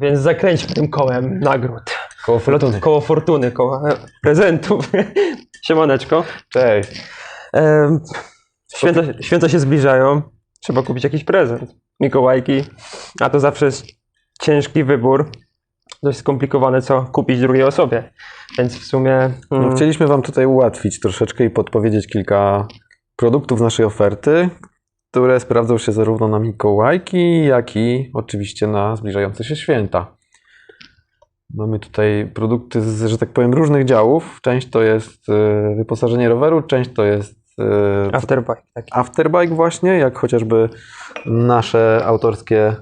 Więc zakręćmy tym kołem nagród. Koło fortuny. Koło fortuny, koło e, prezentów. Siemaneczko. Cześć. Em, Święta, święta się zbliżają. Trzeba kupić jakiś prezent. Mikołajki. A to zawsze jest ciężki wybór. Dość skomplikowane, co kupić drugiej osobie. Więc w sumie. No, mm, chcieliśmy Wam tutaj ułatwić troszeczkę i podpowiedzieć kilka produktów naszej oferty, które sprawdzą się zarówno na Mikołajki, jak i oczywiście na zbliżające się święta. Mamy tutaj produkty z, że tak powiem, różnych działów. Część to jest e, wyposażenie roweru, część to jest e, Afterbike. Taki. afterbike właśnie, jak chociażby nasze autorskie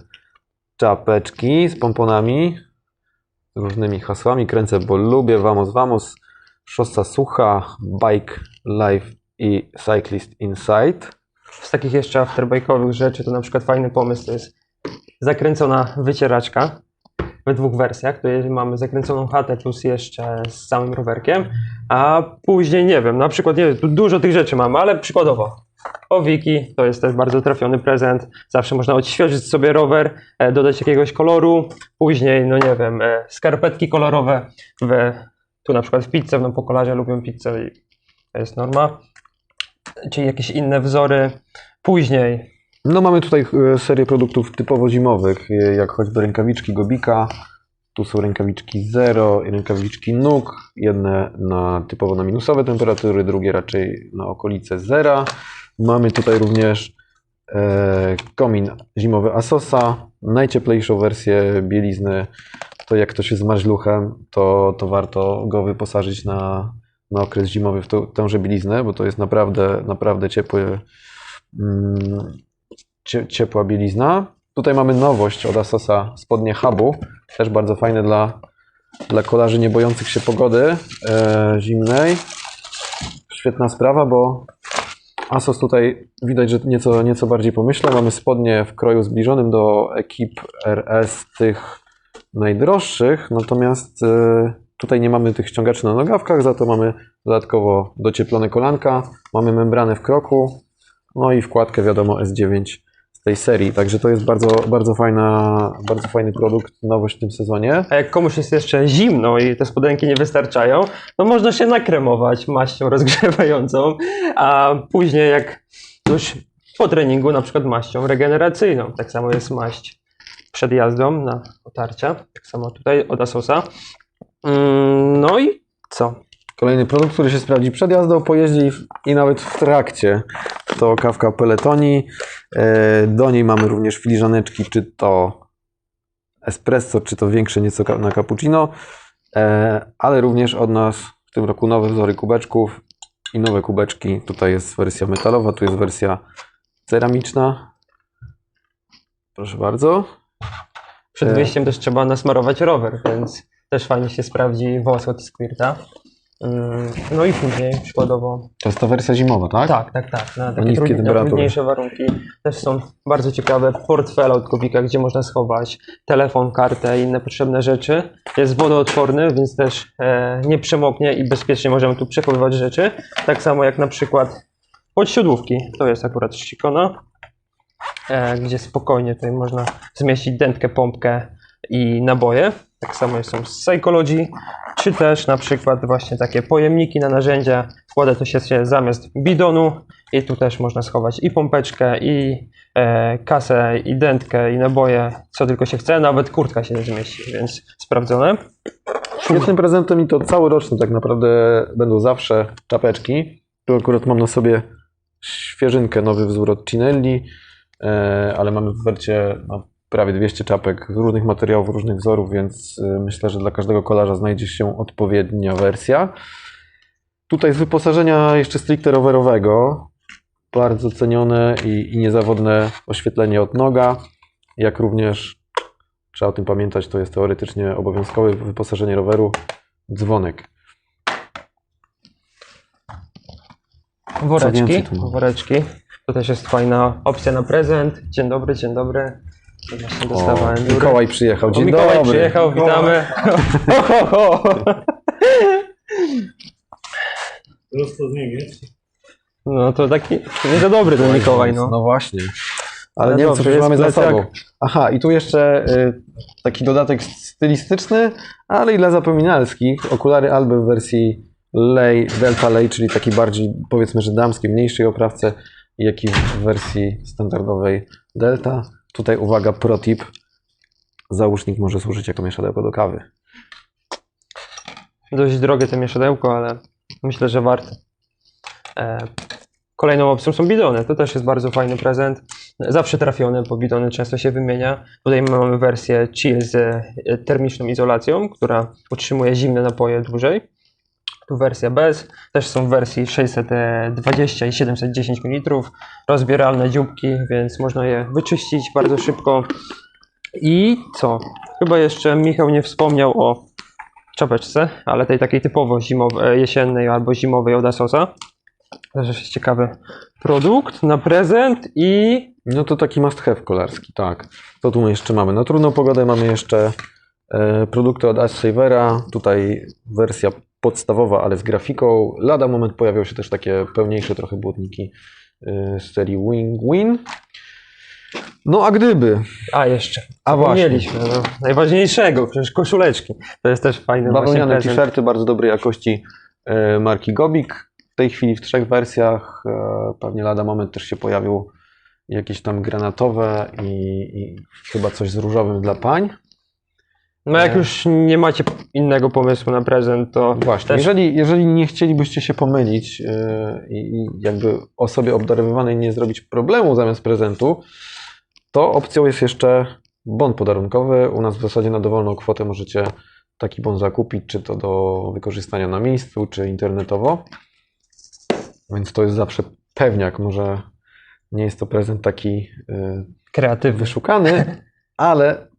czapeczki z pomponami, z różnymi hasłami. Kręcę, bo lubię, vamos, vamos, szosa sucha, bike life i cyclist inside. Z takich jeszcze afterbike'owych rzeczy to na przykład fajny pomysł to jest zakręcona wycieraczka we dwóch wersjach. To mamy zakręconą chatę plus jeszcze z całym rowerkiem, a później nie wiem, na przykład nie wiem, tu dużo tych rzeczy mamy, ale przykładowo owiki to jest też bardzo trafiony prezent. Zawsze można odświeżyć sobie rower, e, dodać jakiegoś koloru, później no nie wiem, e, skarpetki kolorowe w, tu na przykład w pizzę, no po kolarze lubią pizzę i to jest norma. Czyli jakieś inne wzory. Później No mamy tutaj e, serię produktów typowo zimowych, e, jak choćby rękawiczki Gobika. Tu są rękawiczki Zero i rękawiczki Nuk. Jedne na, typowo na minusowe temperatury, drugie raczej na okolice zera. Mamy tutaj również e, komin zimowy Asosa. Najcieplejszą wersję bielizny. To jak ktoś jest zmarzluchem, to, to warto go wyposażyć na, na okres zimowy w tą, tęże bieliznę, bo to jest naprawdę, naprawdę ciepły, mm, cie, ciepła bielizna. Tutaj mamy nowość od Asosa, spodnie Hubu. Też bardzo fajne dla, dla kolarzy nie bojących się pogody e, zimnej. Świetna sprawa, bo Asos tutaj widać, że nieco, nieco bardziej pomyślał. Mamy spodnie w kroju zbliżonym do ekip RS tych najdroższych, natomiast e, tutaj nie mamy tych ściągaczy na nogawkach, za to mamy dodatkowo docieplone kolanka, mamy membranę w kroku, no i wkładkę wiadomo S9 z tej serii, także to jest bardzo, bardzo, fajna, bardzo fajny produkt, nowość w tym sezonie. A jak komuś jest jeszcze zimno i te spodenki nie wystarczają, to można się nakremować maścią rozgrzewającą, a później jak już po treningu na przykład maścią regeneracyjną. Tak samo jest maść przed jazdą na otarcia, tak samo tutaj od Asosa. Mm, No i co? Kolejny produkt, który się sprawdzi przed jazdą, po jeździe i, w, i nawet w trakcie, to kawka Peletoni. E, Do niej mamy również filiżaneczki, czy to espresso, czy to większe nieco na cappuccino, E, ale również od nas w tym roku nowe wzory kubeczków i nowe kubeczki. Tutaj jest wersja metalowa, tu jest wersja ceramiczna. Proszę bardzo. Przed E. wyjściem też trzeba nasmarować rower, więc też fajnie się sprawdzi wosk od Squirta. Mm, No i później przykładowo To jest ta wersja zimowa, tak? Tak, tak, tak. Na takie niskie trudni, na temperatury. trudniejsze warunki też są bardzo ciekawe. Portfele od Kubika, gdzie można schować telefon, kartę i inne potrzebne rzeczy. Jest wodoodporny, więc też e, nie przemoknie i bezpiecznie możemy tu przechowywać rzeczy. Tak samo jak na przykład podsiodłówki. To jest akurat szykona, e, gdzie spokojnie tutaj można zmieścić dętkę, pompkę i naboje. Tak samo są z Psychology, czy też na przykład właśnie takie pojemniki na narzędzia. Wkłada to się się zamiast bidonu i tu też można schować i pompeczkę, i e, kasę, i dętkę, i naboje, co tylko się chce. Nawet kurtka się zmieści, więc sprawdzone. Świetnym prezentem i to całoroczny tak naprawdę będą zawsze czapeczki. Tu akurat mam na sobie świeżynkę, nowy wzór od Cinelli, e, ale mamy w wercie no, prawie 200 czapek z różnych materiałów, różnych wzorów, więc e, myślę, że dla każdego kolarza znajdzie się odpowiednia wersja. Tutaj z wyposażenia jeszcze stricte rowerowego, bardzo cenione i, i niezawodne oświetlenie od noga, jak również Trzeba o tym pamiętać, to jest teoretycznie obowiązkowe wyposażenie roweru, dzwonek. Woreczki, woreczki. To też jest fajna opcja na prezent. Dzień dobry, dzień dobry. Właśnie dostawałem O, dziurę. Mikołaj przyjechał, O, dzień Mikołaj dobry. przyjechał, witamy. Ho, ho, ho. Prosto z Niemiec. No to taki nie za dobry ten Mikołaj, no. No właśnie. Ale nie wiem, co mamy za sobą. Aha, i tu jeszcze y, taki dodatek stylistyczny, ale i dla zapominalskich. Okulary Albe w wersji Lay, Delta Lay, czyli taki bardziej, powiedzmy, że damskiej, mniejszej oprawce, jak i w wersji standardowej Delta. Tutaj uwaga, pro tip. Załóżnik może służyć jako mieszadełko do kawy. Dość drogie to mieszadełko, ale myślę, że warte. E, kolejną opcją są bidony. To też jest bardzo fajny prezent. Zawsze trafiony, bo bidony często się wymienia. Tutaj mamy wersję chill z e, termiczną izolacją, która utrzymuje zimne napoje dłużej. Tu wersja bez. Też są w wersji 620 i 710 ml. Rozbieralne dzióbki, więc można je wyczyścić bardzo szybko. I co? Chyba jeszcze Michał nie wspomniał o czapeczce, ale tej takiej typowo zimowej, jesiennej albo zimowej od Asosa. Też jest ciekawy produkt na prezent i No to taki must have kolarski, tak. Co tu jeszcze mamy? Na trudną pogodę mamy jeszcze e, produkty od Ash Savera. Tutaj wersja podstawowa, ale z grafiką. Lada moment pojawią się też takie pełniejsze trochę błotniki e, z serii Wing Win. No a gdyby, a jeszcze a właśnie, mieliśmy no, najważniejszego, przecież koszuleczki. To jest też właśnie bawełniane t-shirty bardzo dobrej jakości e, marki Gobik. W tej chwili w trzech wersjach. E, pewnie lada moment też się pojawią jakieś tam granatowe i, i chyba coś z różowym dla pań. No jak już nie macie innego pomysłu na prezent, to Właśnie, też jeżeli, jeżeli nie chcielibyście się pomylić yy, i jakby osobie obdarowywanej nie zrobić problemu zamiast prezentu, to opcją jest jeszcze bon podarunkowy. U nas w zasadzie na dowolną kwotę możecie taki bon zakupić, czy to do wykorzystania na miejscu, czy internetowo. Więc to jest zawsze pewniak. Może nie jest to prezent taki yy, kreatywny. wyszukany, ale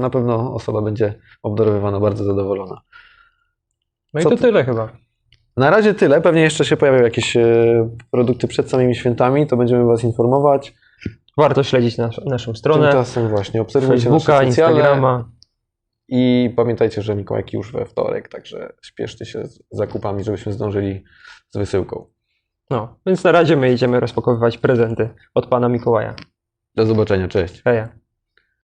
na pewno osoba będzie obdarowywana bardzo zadowolona. No i to ty- tyle chyba. Na razie tyle. Pewnie jeszcze się pojawią jakieś e, produkty przed samymi świętami, to będziemy Was informować. Warto śledzić nasz, naszą stronę, Tymczasem właśnie obserwujcie Facebooka, nasze socjale Instagrama. i pamiętajcie, że Mikołajki już we wtorek, także śpieszcie się z zakupami, żebyśmy zdążyli z wysyłką. No, więc na razie my idziemy rozpakowywać prezenty od pana Mikołaja. Do zobaczenia, cześć. Heja.